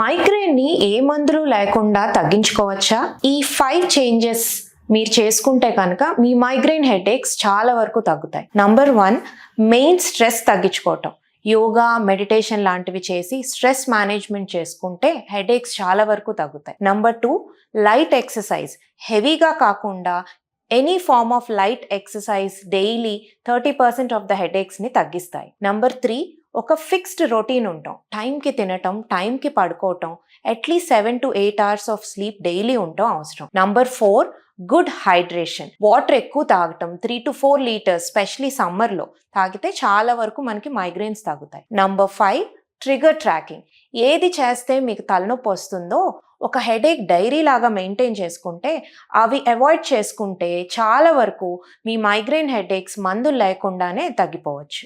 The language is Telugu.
మైగ్రేన్ని ఏ మందులు లేకుండా తగ్గించుకోవచ్చా? ఈ ఫైవ్ చేంజెస్ మీరు చేసుకుంటే కనుక మీ మైగ్రేన్ హెడేక్స్ చాలా వరకు తగ్గుతాయి. నంబర్ వన్ మెయిన్ స్ట్రెస్ తగ్గించుకోవటం. యోగా మెడిటేషన్ లాంటివి చేసి స్ట్రెస్ మేనేజ్మెంట్ చేసుకుంటే హెడేక్స్ చాలా వరకు తగ్గుతాయి. Number two light exercise. హెవీగా కాకుండా any form of light exercise daily thirty percent of the హెడేక్స్ని తగ్గిస్తాయి. నంబర్ త్రీ ఒక ఫిక్స్డ్ రొటీన్ ఉంటాం. టైంకి తినటం టైంకి పడుకోవటం at least seven to eight hours of sleep daily ఉండటం అవసరం. Number four good hydration water ఎక్కువ తాగటం three to four litres specially సమ్మర్లో తాగితే చాలా వరకు మనకి మైగ్రేన్స్ తగ్గుతాయి నంబర్ ఫైవ్ ట్రిగర్ ట్రాకింగ్ ఏది చేస్తే మీకు తలనొప్పి వస్తుందో ఒక హెడేక్ డైరీ లాగా మెయింటైన్ చేసుకుంటే అవి అవాయిడ్ చేసుకుంటే చాలా వరకు మీ మైగ్రేన్ హెడేక్స్ మందులు లేకుండానే తగ్గిపోవచ్చు.